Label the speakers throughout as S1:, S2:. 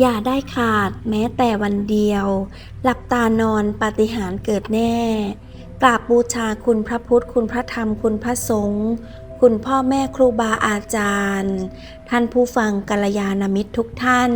S1: อย่าได้ขาดแม้แต่วันเดียว หลับตานอนปาฏิหาริย์เกิดแน่ กราบบูชาคุณพระพุทธ คุณพระธรรม คุณพระสงฆ์ คุณพ่อแม่ครูบาอาจารย์ ท่านผู้ฟังกัลยาณมิตรทุกท่าน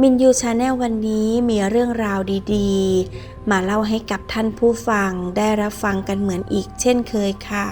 S1: มินยูชาแนลวันนี้มีเรื่องราวดีๆ มาเล่าให้กับท่านผู้ฟังได้รับฟังกันเหมือนอีกเช่นเคยค่ะ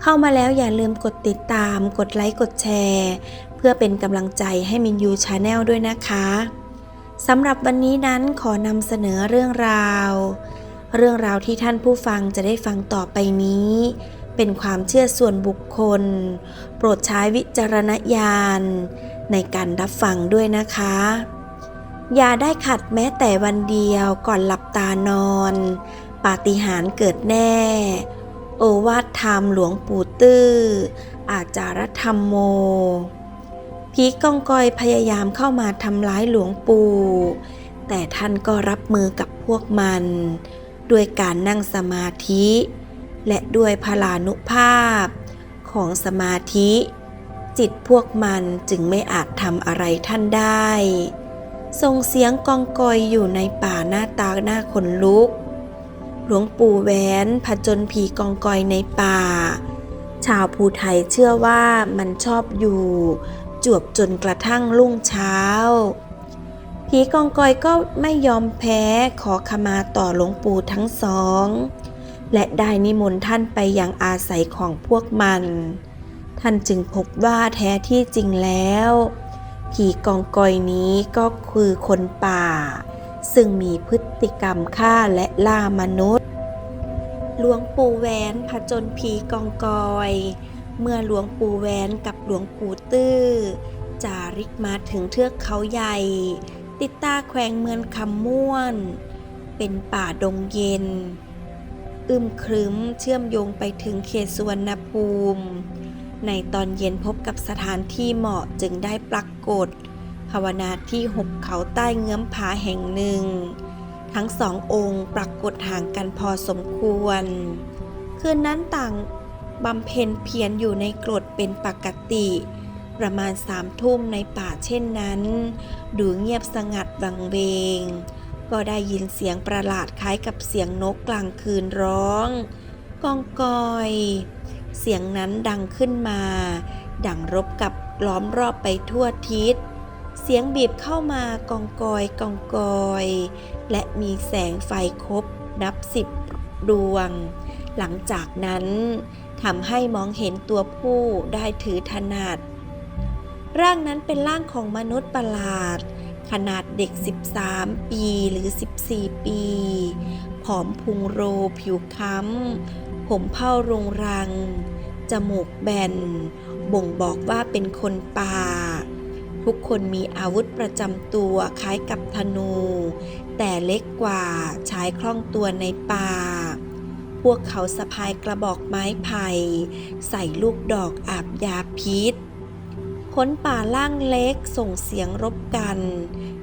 S1: เข้ามาแล้วอย่าลืมกดติดตาม กดไลค์ กดแชร์ พื่อเป็นกำลังใจให้มินยูชาแนลด้วยนะคะสำหรับวันนี้นั้นขอนำเสนอเรื่องราว เรื่องราวที่ท่านผู้ฟังจะได้ฟังต่อไปนี้ เป็นความเชื่อส่วนบุคคล โปรดใช้วิจารณญาณ ในการรับฟังด้วยนะคะ อย่าได้ขัดแม้แต่วันเดียวก่อนหลับตานอน ปาฏิหาริย์เกิดแน่ โอวาทธรรมหลวงปู่ตื้ออาจารธรรมโม ผีกองกอยพยายามเข้ามาทำร้ายหลวงปู่ แต่ท่านก็รับมือกับพวกมัน ด้วยการนั่งสมาธิ และด้วยพลานุภาพของสมาธิ จิตพวกมันจึงไม่อาจทำอะไรท่านได้ส่งเสียงกองกอยอยู่ในป่าหน้าตาหน้าขนลุก หลวงปู่แหวนผจญผีกองกอยในป่า ชาวภูไทยเชื่อว่ามันชอบอยู่ จวบจนกระทั่งรุ่งเช้า ผีกองกอยก็ไม่ยอมแพ้ขอขมาต่อหลวงปู่ทั้งสอง และได้นิมนต์ท่านไปยังอาศัยของพวกมัน ท่านจึงพบว่าแท้ที่จริงแล้ว ผีกองกอยนี้ก็คือคนป่า ซึ่งมีพฤติกรรมฆ่าและล่ามนุษย์ หลวงปู่แหวนผจญผีกองกอย เมื่อหลวงปู่แหวนกับหลวงปู่ตื้อจาริกมาถึงเทือกเขาใหญ่ ติดตาแขวงเมืองคำม่วน เป็นป่าดงเย็น อึมครึ้มเชื่อมโยงไปถึงเขตสุวรรณภูมิ ในตอนเย็นพบกับสถานที่เหมาะจึงได้ปรากฏภาวนาที่หุบเขาใต้เงื้อมผาแห่งหนึ่ง ทั้งสององค์ปรากฏห่างกันพอสมควร คืนนั้นต่าง บำเพ็ญเพียรอยู่ในกรดเป็นปกติ ประมาณสามทุ่มในป่าเช่นนั้น ดูเงียบสงัดวังเวง ก็ได้ยินเสียงประหลาดคล้ายกับเสียงนกกลางคืนร้องกองกอย เสียงนั้นดังขึ้นมา ดังรบกับล้อมรอบไปทั่วทิศ เสียงบีบเข้ามากองกอยกองกอย และมีแสงไฟครบนับสิบดวง หลังจากนั้นทำให้มองเห็นตัวผู้ได้ถือถนัด ร่างนั้นเป็นร่างของมนุษย์ประหลาด ขนาดเด็ก 13 ปีหรือ 14 ปี ผอมพุงโรผิวค้ำ ผมเผ้ารุงรัง จมูกแบน บ่งบอกว่าเป็นคนป่า ทุกคนมีอาวุธประจำตัวคล้ายกับธนู แต่เล็กกว่าใช้คล่องตัวในป่า พวกเขาสะพายกระบอกไม้ไผ่ใส่ลูกดอกอาบยาพิษคนป่าล่างเล็กส่งเสียงรบกัน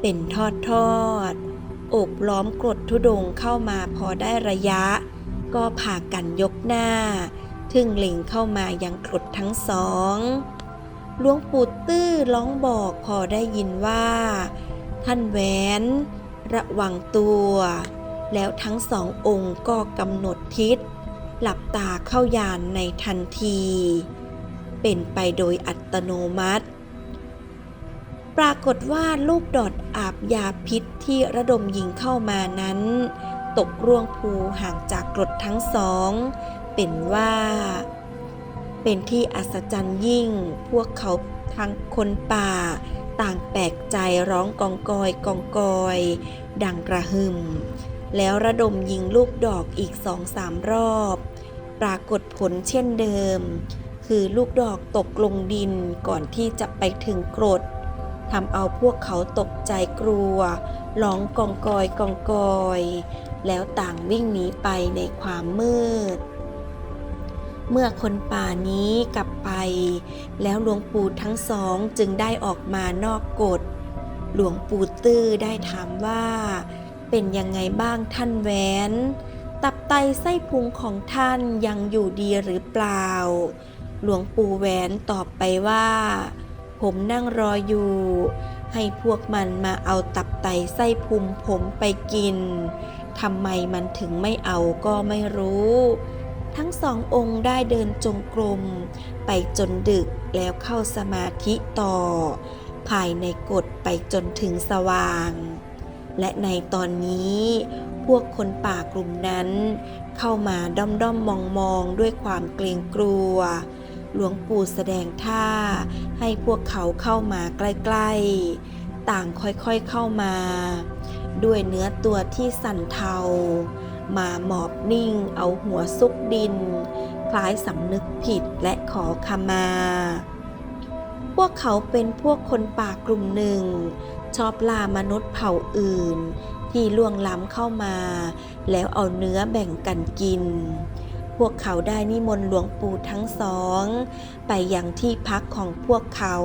S1: เป็นทอดทอดๆโอบล้อมกรดทุดงเข้ามาพอได้ระยะ ก็พากันยกหน้า ทึ่งเล็งเข้ามายังกรดทั้งสองหลวงปู่ตื้อร้องบอกพอได้ยินว่า ท่านแหวน ระวังตัว แล้วทั้งสององค์ก็กำหนดทิศ หลับตาเข้ายานในทันที เป็นไปโดยอัตโนมัติ ปรากฏว่าลูกดอดอาบยาพิษที่ระดมยิงเข้ามานั้น ตกร่วงภูห่างจากกรดทั้งสอง เป็นว่า เป็นที่อัศจรรย์ยิ่งพวกเขาทั้งคนป่า ต่างแปลกใจร้องกองกอยกองกอย ดังกระหึ่ม แล้วระดมยิงลูกดอกอีกสองสามรอบ ปรากฏผลเช่นเดิม คือลูกดอกตกลงดินก่อนที่จะไปถึงกรดทำเอาพวกเขาตกใจกลัว ร้องกองกอยกองกอย แล้วต่างวิ่งหนีไปในความมืด เมื่อคนป่านี้กลับไป แล้วหลวงปู่ทั้งสองจึงได้ออกมานอกกฎหลวงปู่ตื้อได้ถามว่า เป็นยังไงบ้างท่านแหวนตับไตไส้พุงของท่านยังอยู่ดีหรือเปล่า หลวงปู่แหวนตอบไปว่า ผมนั่งรออยู่ ให้พวกมันมาเอาตับไตไส้พุงผมไปกินทำไมมันถึงไม่เอาก็ไม่รู้ ทั้งสององค์ได้เดินจงกรม ไปจนดึกแล้วเข้าสมาธิต่อ ภายในกฎไปจนถึงสว่าง และในตอนนี้พวกคนป่ากลุ่มนั้น เข้ามาด้อมด้อมมองมองด้วยความเกรงกลัว หลวงปู่แสดงท่า ให้พวกเขาเข้ามาใกล้ๆ ต่างค่อยๆเข้ามา ด้วยเนื้อตัวที่สั่นเทา มาหมอบนิ่งเอาหัวซุกดิน คล้ายสำนึกผิดและขอขมาพวกเขาเป็นพวกคนป่ากลุ่มหนึ่ง ชอบล่ามนุษย์เผ่าอื่น ที่ล่วงล้ำเข้ามา แล้วเอาเนื้อแบ่งกันกิน พวกเขาได้นิมนต์หลวงปู่ทั้งสอง ไปยังที่พักของพวกเขา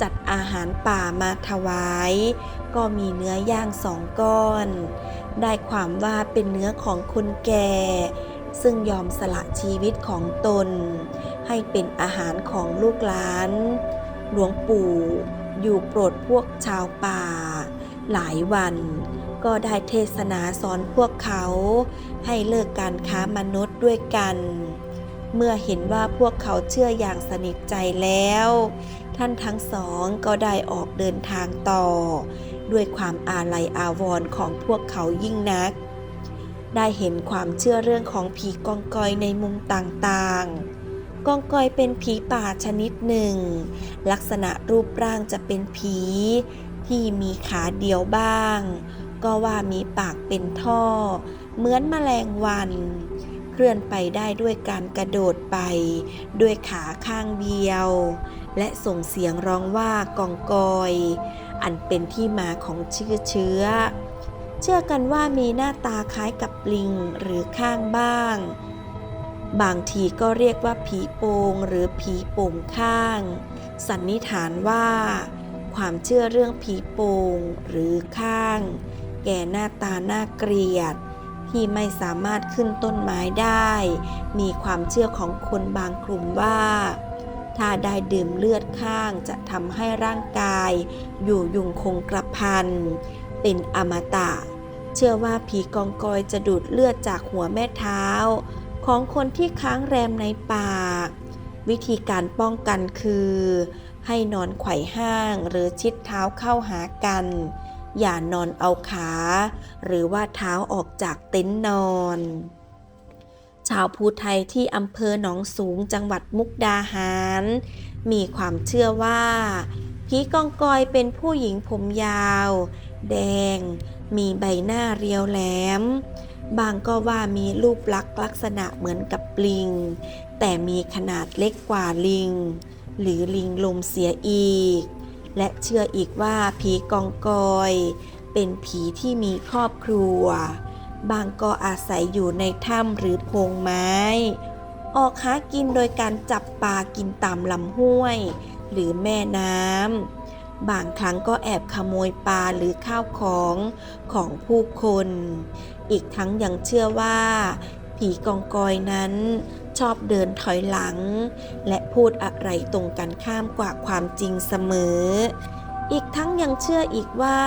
S1: จัดอาหารป่ามาถวาย ก็มีเนื้อย่างสองก้อน ได้ความว่าเป็นเนื้อของคนแก่ ซึ่งยอมสละชีวิตของตน ให้เป็นอาหารของลูกหลาน หลวงปู่อยู่โปรดพวกชาวป่า หลายวันก็ได้เทศนาสอนพวกเขา ให้เลิกการค้ามนุษย์ด้วยกัน เมื่อเห็นว่าพวกเขาเชื่ออย่างสนิทใจแล้ว ท่านทั้งสองก็ได้ออกเดินทางต่อ ด้วยความอาลัยอาวรณ์ของพวกเขายิ่งนัก ได้เห็นความเชื่อเรื่องของผีกองกอยในมุมต่างๆ กองกอยเป็นผีป่าชนิดหนึ่ง ลักษณะรูปร่างจะเป็นผี ที่มีขาเดียวบ้าง ก็ว่ามีปากเป็นท่อ เหมือนแมลงวัน เคลื่อนไปได้ด้วยการกระโดดไป ด้วยขาข้างเดียว และส่งเสียงร้องว่ากองกอย อันเป็นที่มาของชื่อเชื้อ เชื่อกันว่ามีหน้าตาคล้ายกับลิงหรือข้างบ้าง บางทีก็เรียกว่าผีโปงหรือผีโป่งข้าง สันนิษฐานว่า ความเชื่อเรื่องผีโปงหรือข้าง แก่หน้าตาน่าเกลียด ที่ไม่สามารถขึ้นต้นไม้ได้ มีความเชื่อของคนบางกลุ่มว่า ถ้าได้ดื่มเลือดข้างจะทำให้ร่างกาย อยู่ยุงคงกระพัน เป็นอมตะ เชื่อว่าผีกองกอยจะดูดเลือดจากหัวแม่เท้า ของคนที่ค้างแรมในป่าวิธีการป้องกันคือ ให้นอนไขว่ห้างหรือชิดเท้าเข้าหากัน อย่านอนเอาขา หรือว่าเท้าออกจากเต็นท์นอน ชาวภูไทยที่อำเภอหนองสูงจังหวัดมุกดาหาร มีความเชื่อว่าผีกองกอยเป็นผู้หญิงผมยาว แดง มีใบหน้าเรียวแหลม บางก็ว่ามีรูปลักษณ์ลักษณะเหมือนกับลิง แต่มีขนาดเล็กกว่าลิง หรือลิงลมเสียอีก และเชื่ออีกว่าผีกองกอย เป็นผีที่มีครอบครัว บางก็อาศัยอยู่ในถ้ำหรือโพรงไม้ ออกหากินโดยการจับปลากินตามลำห้วย หรือแม่น้ำบางครั้งก็แอบขโมยปลาหรือข้าวของของผู้คน อีกทั้งยังเชื่อว่า ผีกองกอยนั้นชอบเดินถอยหลัง และพูดอะไรตรงกันข้ามกว่าความจริงเสมอ อีกทั้งยังเชื่ออีกว่า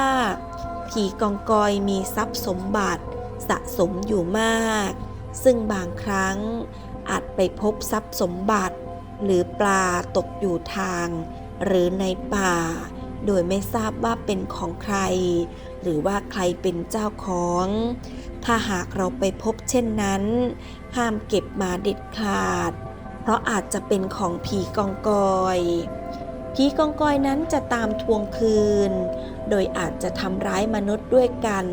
S1: ผีกองกอยมีทรัพย์สมบัติสะสมอยู่มาก ซึ่งบางครั้งอาจไปพบทรัพย์สมบัติ หรือปลาตกอยู่ทาง หรือในป่า โดยไม่ทราบว่าเป็นของใคร หรือว่าใครเป็นเจ้าของ ถ้าหากเราไปพบเช่นนั้น ห้ามเก็บมาเด็ดขาด เพราะอาจจะเป็นของผีกองกอยผีกองกอยนั้นจะตามทวงคืน โดยอาจจะทำร้ายมนุษย์ด้วยกัน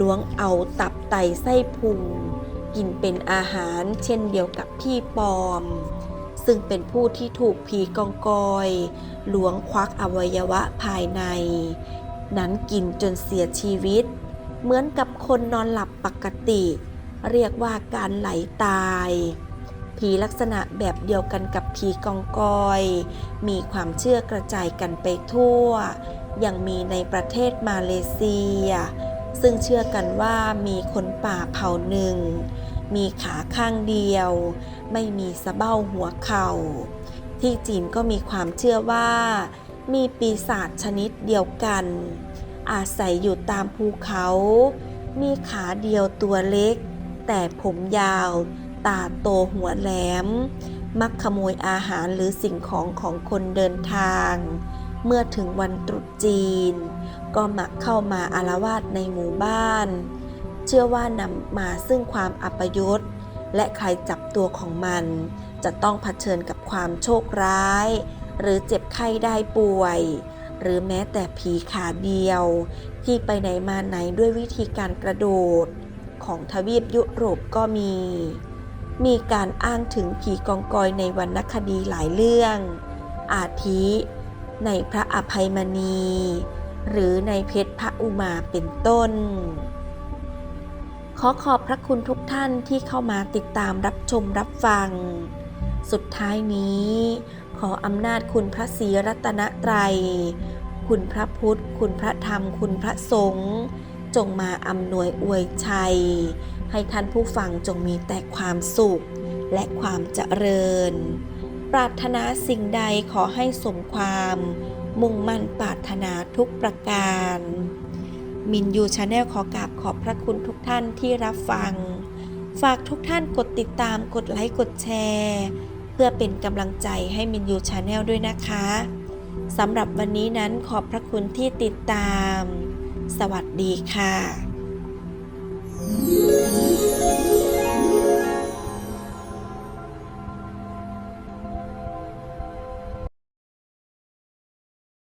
S1: ล้วงเอาตับไตไส้พุง กินเป็นอาหารเช่นเดียวกับพี่ปอม ซึ่งเป็นผู้ที่ถูกผีกองกอยล้วงควักอวัยวะภายใน นั้นกินจนเสียชีวิต เหมือนกับคนนอนหลับปกติ เรียกว่าการไหลตาย ผีลักษณะแบบเดียวกันกับผีกองกอย มีความเชื่อกระจายกันไปทั่ว ยังมีในประเทศมาเลเซีย ซึ่งเชื่อกันว่ามีคนป่าเผ่าหนึ่ง มีขาข้างเดียว ไม่มีสะเบ้าหัวเข่า ที่จีนก็มีความเชื่อว่า มีปีศาจชนิดเดียวกัน อาศัยอยู่ตามภูเขา มีขาเดียวตัวเล็ก แต่ผมยาว ตาโตหัวแหลม มักขโมยอาหารหรือสิ่งของของคนเดินทาง เมื่อถึงวันตรุษจีน ก็มักเข้ามาอารวาสในหมู่บ้าน เชื่อว่านำมาซึ่งความอัปยศและใครจับตัวของมัน จะต้องเผชิญกับความโชคร้าย หรือเจ็บไข้ได้ป่วย หรือแม้แต่ผีขาเดียว ที่ไปไหนมาไหนด้วยวิธีการกระโดด ของทวีปยุโรปก็มี มีการอ้างถึงผีกองกอยในวรรณคดีหลายเรื่อง อาทิในพระอภัยมณี หรือในเพชรพระอุมาเป็นต้น ขอขอบพระคุณทุกท่านที่เข้ามาติดตามรับชมรับฟัง สุดท้ายนี้ ขออำนาจคุณพระศรีรัตนตรัย คุณพระพุทธ คุณพระธรรม คุณพระสงฆ์จงมาอำนวยอวยชัย ให้ท่านผู้ฟังจงมีแต่ความสุขและความเจริญ ปรารถนาสิ่งใดขอให้สมความ มุ่งมั่นปรารถนาทุกประการ มินยูชาแนลขอกราบขอบพระคุณทุกท่านที่รับฟัง ฝากทุกท่านกดติดตามกดไลค์กดแชร์ พื่อเป็นกำลังใจให้มินยูชาแนลด้วยนะคะสำหรับวันนี้นั้นขอบพระคุณที่ติดตาม สวัสดีค่ะ